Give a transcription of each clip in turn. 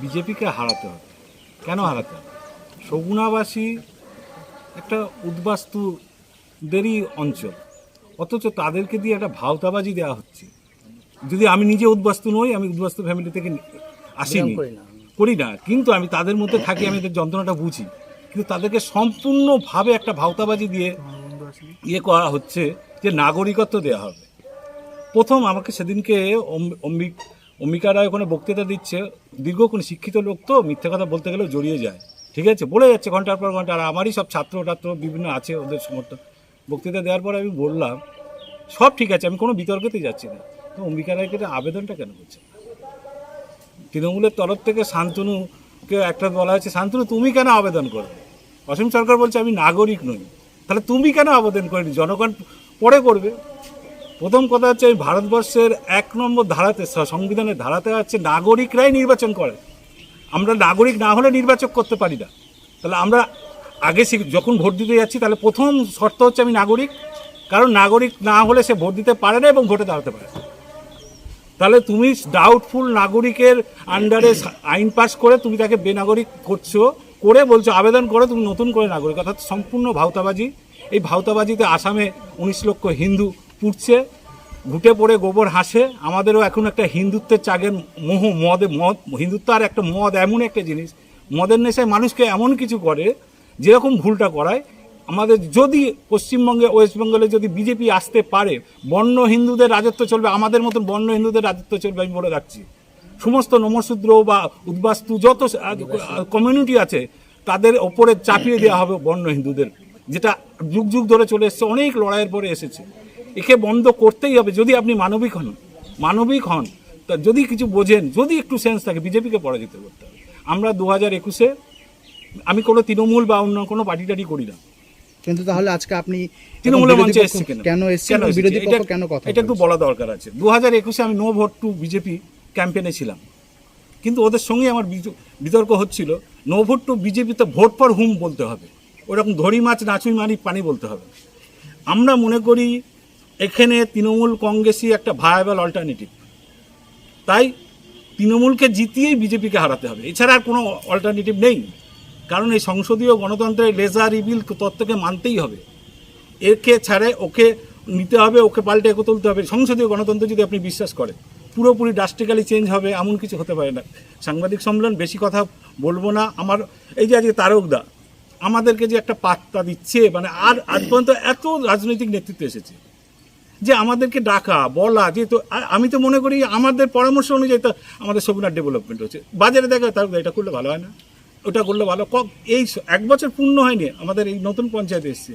বিজেপিকে হারাতে হবে। কেন হারাতে হবে? সগুনাবাসী একটা উদ্বাস্তুদেরই অঞ্চল। অথচ তাদেরকে দিয়ে একটা ভাওতাবাজি দেওয়া হচ্ছে। যদি আমি নিজে উদ্বাস্তু নই আমি উদ্বাস্তু ফ্যামিলি থেকে আসিনি। করি না। কিন্তু আমি তাদের মধ্যে থাকি আমি এদের যন্ত্রণাটা বুঝি। কিন্তু তাদেরকে সম্পূর্ণভাবে একটা ভাওতাবাজি দিয়ে ইয়ে করা হচ্ছে যে নাগরিকত্ব দেওয়া হবে। প্রথম আমাকে সেদিনকে অম- অম্বিক অম্বিকা রায় ওখানে বক্তৃতা দিচ্ছে। দীর্ঘক্ষণ শিক্ষিত লোক তো, মিথ্যে কথা বলতে গেলেও জড়িয়ে যায়। ঠিক আছে? বলে যাচ্ছে ঘণ্টার পর ঘণ্টা। আর আমারই সব ছাত্র টাত্র বিভিন্ন আছে ওদের সমর্থন বক্তৃতা দেওয়ার পর আমি বললাম, সব ঠিক আছে, আমি কোনো বিতর্কতে যাচ্ছি না। তো অম্বিকা রায়কে আবেদনটা কেন করছে? তৃণমূলের তরফ থেকে শান্তনুকে একটা বলা হয়েছে, শান্তনু, তুমি কেন আবেদন করবে অসীম সরকার বলছে, আমি নাগরিক নই। তাহলে তুমি কেন আবেদন করেনি? জনগণ পরে করবে। প্রথম কথা হচ্ছে এই ভারতবর্ষের এক নম্বর ধারাতে সংবিধানের ধারাতে হচ্ছে নাগরিকরাই নির্বাচন করে। আমরা নাগরিক না হলে নির্বাচন করতে পারি না। তাহলে আমরা আগে যখন ভোট দিতে যাচ্ছি, তাহলে প্রথম শর্ত হচ্ছে আমি নাগরিক। কারণ নাগরিক না হলে সে ভোট দিতে পারে না এবং ভোটে দাঁড়াতে পারে তাহলে তুমি ডাউটফুল নাগরিকের আন্ডারে আইন পাস করে তুমি তাকে বেনাগরিক করছ, করে বলছো, আবেদন করে, তুমি নতুন করে নাগরিক। অর্থাৎ সম্পূর্ণ ভাওতাবাজি। এই ভাওতাবাজিতে আসামে উনিশ লক্ষ হিন্দু পুড়ছে, ঘুটে পড়ে গোবর হাসে। আমাদেরও এখন একটা হিন্দুত্বের চাগের মোহ, মদে, মদ, হিন্দুত্ব আর একটা মদ এমন একটা জিনিস। মদের নেশায় মানুষকে এমন কিছু করে, যেরকম ভুলটা করায়। আমাদের যদি পশ্চিমবঙ্গে, ওয়েস্ট বেঙ্গলে যদি বিজেপি আসতে পারে, বন্য হিন্দুদের রাজত্ব চলবে, আমাদের মতন বন্য হিন্দুদের রাজত্ব চলবে আমি বলে রাখছি। সমস্ত নমশূদ্র বা উদ্বাস্তু যত কমিউনিটি আছে, তাদের ওপরে চাপিয়ে দেওয়া হবে বন্য হিন্দুদের, যেটা যুগ যুগ ধরে চলে এসেছে, অনেক লড়াইয়ের পরে এসেছে। একে বন্ধ করতেই হবে যদি আপনি মানবিক হন। মানবিক হন তা যদি কিছু বোঝেন যদি একটু সেন্স থাকে বিজেপিকে পরাজিত করতে হবে। আমরা দু হাজার একুশে আমি কোনো তৃণমূল বা অন্য কোনো পার্টি টাটি করি না। কিন্তু তাহলে আজকে আপনি তৃণমূলের মঞ্চে এসছে কেন কেন? এসেছেন বিরোধী পক্ষ এটা- কেন কথা এটা একটু বলা দরকার আছে। দু হাজার একুশে আমি নো ভোট টু বিজেপি ক্যাম্পেনে ছিলাম। কিন্তু ওদের সঙ্গে আমার বিতর্ক হচ্ছিল। নো ভোট টু বিজেপিতে ভোট ফর হুম বলতে হবে। ওরকম ধরি মাছ নাচুই মারি পানি বলতে হবে। আমরা মনে করি এখানে তৃণমূল কংগ্রেসই একটা ভায়াবল অল্টারনেটিভ তাই তৃণমূলকে জিতিয়েই বিজেপিকে হারাতে হবে। এছাড়া আর কোনো অল্টারনেটিভ নেই। কারণ এই সংসদীয় গণতন্ত্রের লেজার রিবিল তত্ত্বকে মানতেই হবে। একে ছাড়ে, ওকে নিতে হবে, ওকে পাল্টে একে তুলতে হবে। সংসদীয় গণতন্ত্র যদি আপনি বিশ্বাস করেন, পুরোপুরি ড্রাস্টিক্যালি চেঞ্জ হবে, এমন কিছু হতে পারে না। সাংবাদিক সম্মেলন, বেশি কথা বলব না। আমার এই যে আজকে তারকদা আমাদেরকে যে একটা পাত্তা দিচ্ছে মানে আর আজ পর্যন্ত এত রাজনৈতিক নেতৃত্ব এসেছে। যে আমাদেরকে ডাকা বলা যেহেতু আ- আমি তো মনে করি আমাদের পরামর্শ অনুযায়ী তো আমাদের সগুনার ডেভেলপমেন্ট হচ্ছে। বাজারে দেখা তার এটা করলে ভালো হয় না। ওটা করলে ভালো ক এই এক বছর পূর্ণ হয়নি আমাদের এই নতুন পঞ্চায়েত এসছে।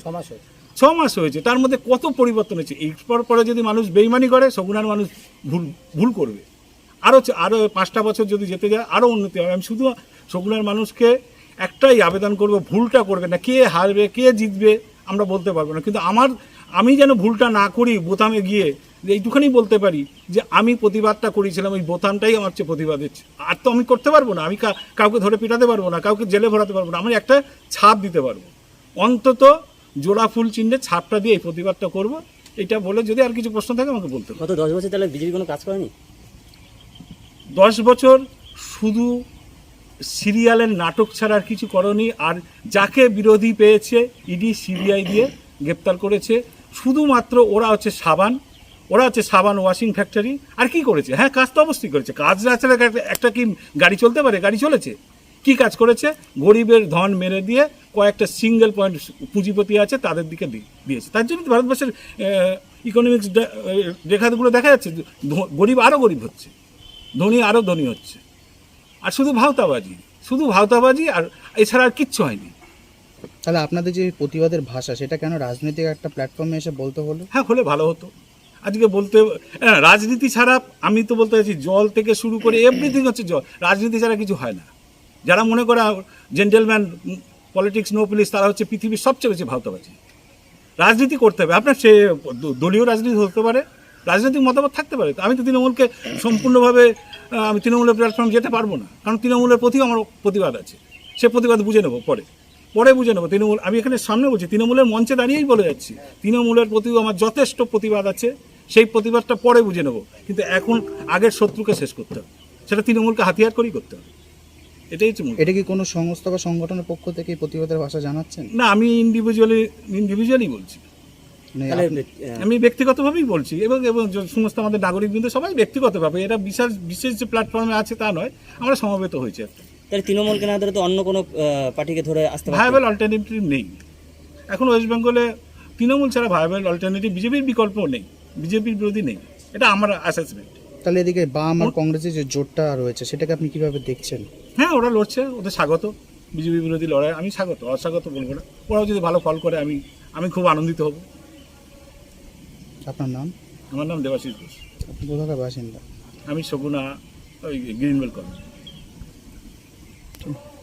ছ মাস হয়েছে তার মধ্যে কত পরিবর্তন হয়েছে এরপর পরে যদি মানুষ বেইমানি করে সগুনার মানুষ ভুল ভুল করবে। আরও আরও পাঁচটা বছর যদি যেতে যায় আরও উন্নতি হবে। আমি শুধু সগুনার মানুষকে একটাই আবেদন করব ভুলটা করবে না। কে হারবে কে জিতবে আমরা বলতে পারব না। কিন্তু আমার আমি যেন ভুলটা না করি বোতামে গিয়ে এইটুখানি বলতে পারি যে আমি প্রতিবাদটা করেছিলাম ওই বোতামটাই আমার চেয়ে প্রতিবাদের আর তো আমি করতে পারব না আমি কাউকে ধরে পিটাতে পারব না কাউকে জেলে ভরাতে পারব না আমি একটা ছাপ দিতে পারব। অন্তত জোড়া ফুল চিহ্নে ছাপটা দিয়ে এই প্রতিবাদটা করব এটা বলে যদি আর কিছু প্রশ্ন থাকে আমাকে বলতে গত দশ বছর তাহলে বিজেপি কোনো কাজ করেনি? দশ বছর শুধু সিরিয়ালের নাটক ছাড়া আর কিছু করনি আর যাকে বিরোধী পেয়েছে ইডি সিবিআই দিয়ে গ্রেপ্তার করেছে শুধুমাত্র ওরা হচ্ছে সাবান, ওরা হচ্ছে সাবান ওয়াশিং ফ্যাক্টরি, আর কি করেছে? হ্যাঁ কাজ তো অবশ্যই করেছে। কাজ না একটা- কি গাড়ি চলতে পারে? গাড়ি চলেছে। কি কাজ করেছে? গরিবের ধন মেরে দিয়ে কয়েকটা সিঙ্গেল পয়েন্ট পুঁজিপতি আছে, তাদের দিকে দিয়েছে। তার জন্য ভারতবর্ষের ইকোনমিক্স রেখাগুলো দেখা যাচ্ছে গরিব আরও গরিব হচ্ছে। ধনী আরও ধনী হচ্ছে। আর শুধু ভাওতাবাজি শুধু ভাওতাবাজি আর এছাড়া আর কিচ্ছু হয়নি। তাহলে আপনাদের যে প্রতিবাদের ভাষা সেটা কেন রাজনৈতিক একটা প্ল্যাটফর্মে এসে বলতে হলো? হ্যাঁ হলে ভালো হতো। আজকে বলতে হ্যাঁ, রাজনীতি ছাড়া আমি তো বলতে চাইছি জল থেকে শুরু করে এভরিথিং হচ্ছে জল। রাজনীতি ছাড়া কিছু হয় না। যারা মনে করে জেন্টেলম্যান পলিটিক্স নো পুলিশ তারা হচ্ছে পৃথিবীর সবচেয়ে বেশি ভাওতাবাজি রাজনীতি করতে হবে। আপনার সে দলীয় রাজনীতি হতে পারে রাজনৈতিক মতামত থাকতে পারে। আমি তো তৃণমূলকে সম্পূর্ণভাবে আমি তৃণমূলের প্ল্যাটফর্ম যেতে পারব না। কারণ তৃণমূলের প্রতি আমার প্রতিবাদ আছে। সে প্রতিবাদ বুঝে নেব পরে। পরে বুঝে নেব। তৃণমূল আমি এখানে সামনে বলছি তৃণমূলের মঞ্চে দাঁড়িয়েই বলে যাচ্ছি। তৃণমূলের প্রতিও আমার যথেষ্ট প্রতিবাদ আছে সেই প্রতিবাদটা পরে বুঝে নেব। কিন্তু এখন আগের শত্রুকে শেষ করতে হবে। সেটা তৃণমূলকে হাতিয়ার করেই করতে হবে। এটাই হচ্ছে এটা কি কোনো সংস্থা বা সংগঠনের পক্ষ থেকে প্রতিবাদের ভাষা জানাচ্ছেন? না আমি ইন্ডিভিজুয়ালি ইন্ডিভিজুয়ালি বলছি। মানে আহ, আমি ব্যক্তিগতভাবেই বলছি এবং এবং সমস্ত আমাদের নাগরিকবৃন্দ সবাই ব্যক্তিগতভাবে এটা বিশেষ বিশেষ যে প্ল্যাটফর্মে আছে তা নয় আমরা সমবেত হয়েছে। তাহলে তৃণমূলকে না ধরে তো অন্য কোনো পার্টিকে ধরে আসতে ভায়াবল অল্টারনেটিভ নেই। এখন ওয়েস্ট বেঙ্গলে তৃণমূল ছাড়া ভায়াবল অল্টারনেটিভ বিজেপির বিকল্প নেই। বিজেপির বিরোধী নেই। এটা আমার অ্যাসেসমেন্ট তাহলে এদিকে বাম আর কংগ্রেসের যে জোটটা রয়েছে সেটাকে আপনি কীভাবে দেখছেন? হ্যাঁ ওরা লড়ছে। ওদের স্বাগত। বিজেপি বিরোধী লড়াই। আমি স্বাগত অস্বাগত বলব না। ওরাও যদি ভালো ফল করে আমি আমি খুব আনন্দিত হব। আপনার নাম? আমার নাম দেবাশিস ঘোষ। আপনি কোথাকার বাসিন্দা? আমি শগুনা ওই গ্রিনওয়েল watching.